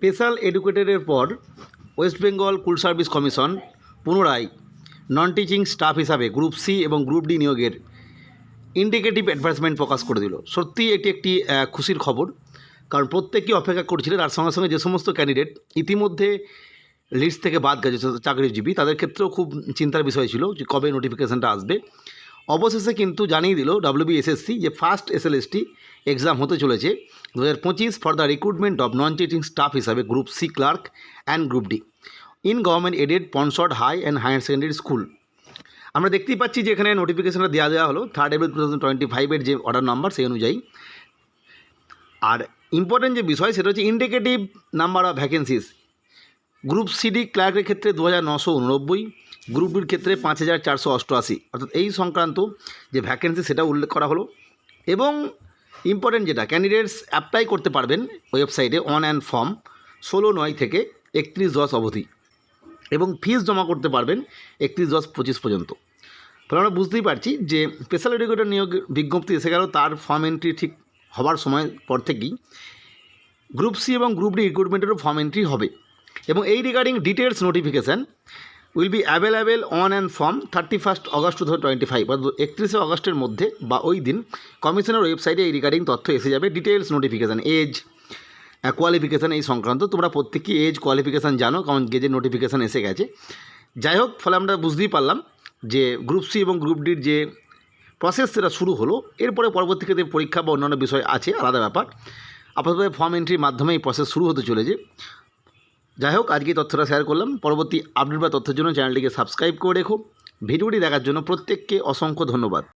Special এডুকেটেডের পর West Bengal school service commission পুনরায় নন টিচিং স্টাফ হিসাবে গ্রুপ সি এবং গ্রুপ ডি নিয়োগের ইন্ডিকেটিভ অ্যাডভার্টাইজমেন্ট প্রকাশ করে দিল। সত্যি এটি একটি খুশির খবর। কারণ প্রত্যেকেই অপেক্ষা করছিল তার সঙ্গে সঙ্গে যে সমস্ত ক্যান্ডিডেট ইতিমধ্যে লিস্ট থেকে বাদ গেছে, চাকরিজীবী, তাদের ক্ষেত্রেও খুব চিন্তার বিষয় ছিল যে কবে নোটিফিকেশানটা আসবে। অবশেষে কিন্তু জানিয়ে দিল ডাব্লিউবিএসএসসি যে ফার্স্ট এসএলএসটি এক্সাম হতে চলেছে। দু হাজার পঁচিশ for the recruitment of non teaching staff হিসাবে group C clerk and group D in government aided sponsored high and higher secondary school আমরা দেখতেই পাচ্ছি যে এখানে নোটিফিকেশনটা দেওয়া দেওয়া হলো। Third April two thousand twenty ফাইভের যে অর্ডার নাম্বার সেই অনুযায়ী। আর ইম্পর্টেন্ট যে বিষয় সেটা হচ্ছে indicative number of vacancies group C D ক্লার্কের ক্ষেত্রে দু হাজার নশো উননব্বই, গ্রুপ ডির ক্ষেত্রে পাঁচ হাজার চারশো অষ্টআশি। অর্থাৎ এই সংক্রান্ত যে ভ্যাকেন্সি সেটা উল্লেখ করা হলো। এবং ইম্পর্টেন্ট যেটা ক্যান্ডিডেটস অ্যাপ্লাই করতে পারবেন ওয়েবসাইটে অন অ্যান্ড ফর্ম ষোলো নয় থেকে একত্রিশ দশ অবধি। এবং ফিস জমা করতে পারবেন একত্রিশ দশ পঁচিশ পর্যন্ত। ফলে আমরা বুঝতেই পারছি যে স্পেশাল এডুকেটর নিয়োগ বিজ্ঞপ্তি এসে গেল, তার ফর্ম এন্ট্রি ঠিক হবার সময় পর থেকেই। গ্রুপ সি এবং গ্রুপ ডি রিক্রুটমেন্টেরও ফর্ম এন্ট্রি হবে। এবং এই regarding details notification will be available on and form thirty first August two thousand twenty five অর্থাৎ একত্রিশে অগস্টের মধ্যে বা ওই দিন কমিশনের ওয়েবসাইটে এই রিগার্ডিং তথ্য এসে যাবে ডিটেলস নোটিফিকেশান এজ কোয়ালিফিকেশান এই সংক্রান্ত। তোমরা প্রত্যেকেই এজ কোয়ালিফিকেশান জানো, কারণ গেজের নোটিফিকেশান এসে গেছে। যাই হোক, ফলে আমরা বুঝতেই পারলাম যে গ্রুপ সি এবং গ্রুপ ডির যে প্রসেস সেটা শুরু হলো, এরপরে পরবর্তী ক্ষেত্রে পরীক্ষা বা অন্যান্য বিষয় আছে, আলাদা ব্যাপার। আপাতত ফর্ম এন্ট্রির মাধ্যমে এই প্রসেস শুরু হতে চলেছে। যাই হোক আজকে তথ্যটা শেয়ার করলাম। পরবর্তী আপডেট বা তথ্যের জন্য চ্যানেলটিকে সাবস্ক্রাইব করে রেখো। ভিডিওটি দেখার জন্য প্রত্যেককে অসংখ্য ধন্যবাদ।